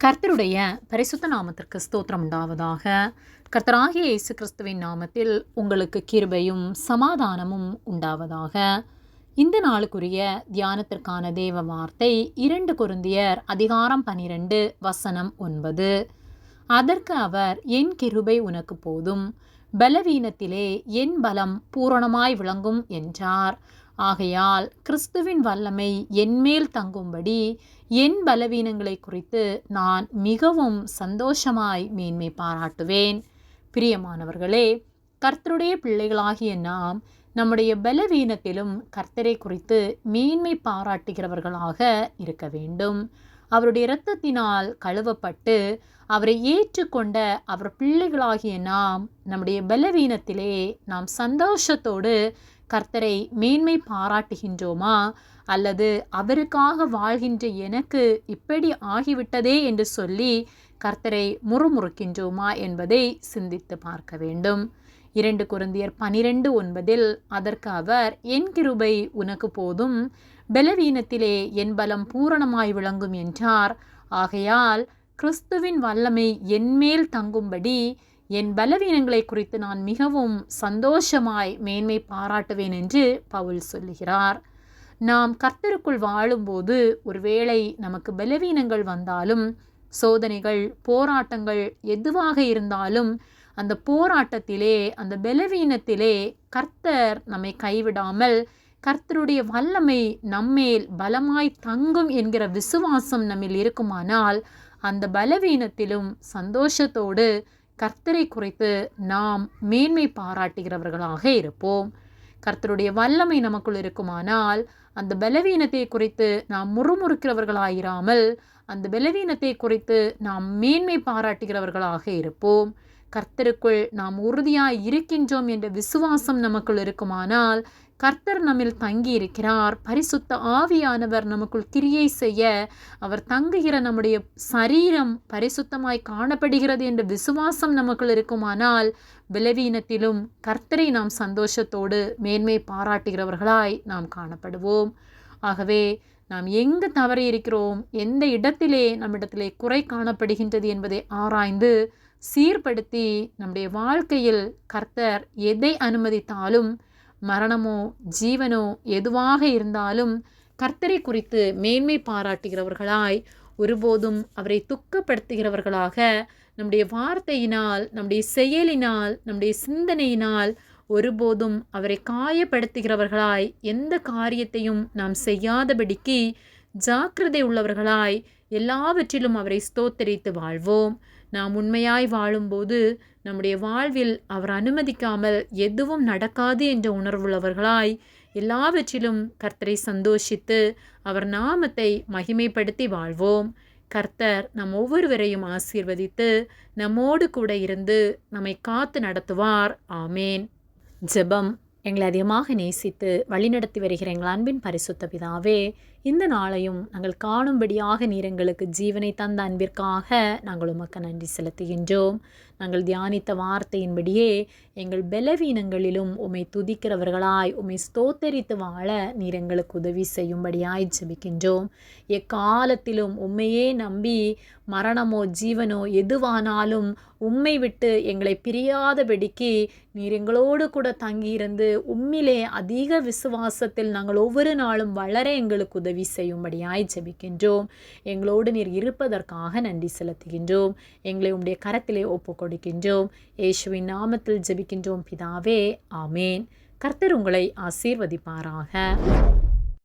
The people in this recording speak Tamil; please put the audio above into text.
கர்த்தருடைய பரிசுத்த நாமத்திற்கு ஸ்தோத்திரம் உண்டாவதாக. கர்த்தராகிய இயேசு கிறிஸ்துவின் நாமத்தில் உங்களுக்கு கிருபையும் சமாதானமும் உண்டாவதாக. இந்த நாளுக்குரிய தியானத்திற்கான தேவ வார்த்தை இரண்டு குருந்தியர் அதிகாரம் பனிரெண்டு வசனம் ஒன்பது. அதற்கு அவர் என் கிருபை உனக்கு போதும். பலவீனத்திலே என் பலம் பூரணமாய் விளங்கும் என்றார். ஆகையால் கிறிஸ்துவின் வல்லமை என்மேல் தங்கும்படி என் பலவீனங்களை குறித்து நான் மிகவும் சந்தோஷமாய் மேன்மை பாராட்டுவேன். பிரியமானவர்களே கர்த்தருடைய பிள்ளைகளாகிய நாம் நம்முடைய பலவீனத்திலும் கர்த்தரை குறித்து மேன்மை பாராட்டுகிறவர்களாக இருக்க வேண்டும். அவருடைய இரத்தத்தினால் கழுவப்பட்டு அவரை ஏற்றுக்கொண்ட அவர் பிள்ளைகளாகிய நாம் நம்முடைய பலவீனத்திலே நாம் சந்தோஷத்தோடு கர்த்தரை மேன்மை பாராட்டுகின்றோமா? அல்லது அவருக்காக வாழ்கின்ற எனக்கு இப்படி ஆகிவிட்டதே என்று சொல்லி கர்த்தரை முறுமுறுக்கின்றோமா என்பதை சிந்தித்து பார்க்க வேண்டும். இரண்டு குருந்தியர் பனிரெண்டு ஒன்பதில் அதற்கு அவர் என் கிருபை உனக்கு போதும். பலவீனத்திலே என் பலம் பூரணமாய் விளங்கும் என்றார். ஆகையால் கிறிஸ்துவின் வல்லமை என்மேல் தங்கும்படி என் பலவீனங்களை குறித்து நான் மிகவும் சந்தோஷமாய் மேன்மை பாராட்டுவேன் என்று பவுல் சொல்லுகிறார். நாம் கர்த்தருக்குள் வாழும்போது ஒருவேளை நமக்கு பலவீனங்கள் வந்தாலும் சோதனைகள் போராட்டங்கள் எதுவாக இருந்தாலும் அந்த போராட்டத்திலே அந்த பலவீனத்திலே கர்த்தர் நம்மை கைவிடாமல் கர்த்தருடைய வல்லமை நம்மேல் பலமாய் தங்கும் என்கிற விசுவாசம் நம்மில் இருக்குமானால் அந்த பலவீனத்திலும் சந்தோஷத்தோடு கர்த்தரை குறித்து நாம் மேன்மை பாராட்டுகிறவர்களாக இருப்போம். கர்த்தருடைய வல்லமை நமக்குள் இருக்குமானால் அந்த பலவீனத்தை குறித்து நாம் முறுமுறுக்கிறவர்களாயிராமல் அந்த பலவீனத்தை குறித்து நாம் மேன்மை பாராட்டுகிறவர்களாக இருப்போம். கர்த்தருக்குள் நாம் உறுதியாய் இருக்கின்றோம் என்ற விசுவாசம் நமக்குள் இருக்குமானால் கர்த்தர் நம்மில் தங்கி இருக்கிறார் பரிசுத்த ஆவியானவர் நமக்குள் கிரியை செய்ய அவர் தங்குகிற நம்முடைய சரீரம் பரிசுத்தமாய் காணப்படுகிறது என்ற விசுவாசம் நமக்குள் இருக்குமானால் பலவீனத்திலும் கர்த்தரை நாம் சந்தோஷத்தோடு மேன்மை பாராட்டுகிறவர்களாய் நாம் காணப்படுவோம். ஆகவே நாம் எங்கு தவறி இருக்கிறோம் எந்த இடத்திலே நம்மிடத்திலே குறை காணப்படுகின்றது என்பதை ஆராய்ந்து சீர்படுத்தி நம்முடைய வாழ்க்கையில் கர்த்தர் எதை அனுமதித்தாலும் மரணமோ ஜீவனோ எதுவாக இருந்தாலும் கர்த்தரை குறித்து மேன்மை பாராட்டுகிறவர்களாய் ஒருபோதும் அவரை துக்கப்படுத்துகிறவர்களாக நம்முடைய வார்த்தையினால் நம்முடைய செயலினால் நம்முடைய சிந்தனையினால் ஒருபோதும் அவரை காயப்படுத்துகிறவர்களாய் எந்த காரியத்தையும் நாம் செய்யாதபடிக்கு ஜாக்கிரதை உள்ளவர்களாய் எல்லாவற்றிலும் அவரை ஸ்தோத்தரித்து வாழ்வோம். நாம் உண்மையாய் வாழும்போது நம்முடைய வாழ்வில் அவர் அனுமதிக்காமல் எதுவும் நடக்காது என்ற உணர்வுள்ளவர்களாய் எல்லாவற்றிலும் கர்த்தரை சந்தோஷித்து அவர் நாமத்தை மகிமைப்படுத்தி வாழ்வோம். கர்த்தர் நம் ஒவ்வொருவரையும் ஆசீர்வதித்து நம்மோடு கூட இருந்து நம்மை காத்து நடத்துவார். ஆமேன். ஜெபம் எங்களை அதிகமாக நேசித்து வழிநடத்தி வருகிற எங்கள் அன்பின் பரிசுத்த பிதாவே இந்த நாளையும் நாங்கள் காணும்படியாக நீர் எங்களுக்கு ஜீவனை தந்த அன்பிற்காக நாங்கள் உமக்கு நன்றி செலுத்துகின்றோம். நாங்கள் தியானித்த வார்த்தையின்படியே எங்கள் பலவீனங்களிலும் உம்மை துதிக்கிறவர்களாய் உமை ஸ்தோத்தரித்து வாழ நீர் எங்களுக்கு உதவி செய்யும்படியாய் ஜெபிக்கின்றோம். எக்காலத்திலும் உண்மையே நம்பி மரணமோ ஜீவனோ எதுவானாலும் உம்மை விட்டு எங்களை பிரியாதபடிக்கு நீர் எங்களோடு கூட தங்கியிருந்து உம்மிலே அதிக விசுவாசத்தில் நாங்கள் ஒவ்வொரு நாளும் வளர எங்களுக்கு உதவி உதவி செய்யும்படியாய் ஜெபிக்கின்றோம். எங்களோடு நீர் இருப்பதற்காக நன்றி செலுத்துகின்றோம். எங்களை உம்முடைய கரத்திலே ஒப்பு கொடுக்கின்றோம் இயேசுவின் நாமத்தில் ஜெபிக்கின்றோம் பிதாவே. ஆமேன். கர்த்தர் உங்களை ஆசீர்வதிப்பாராக.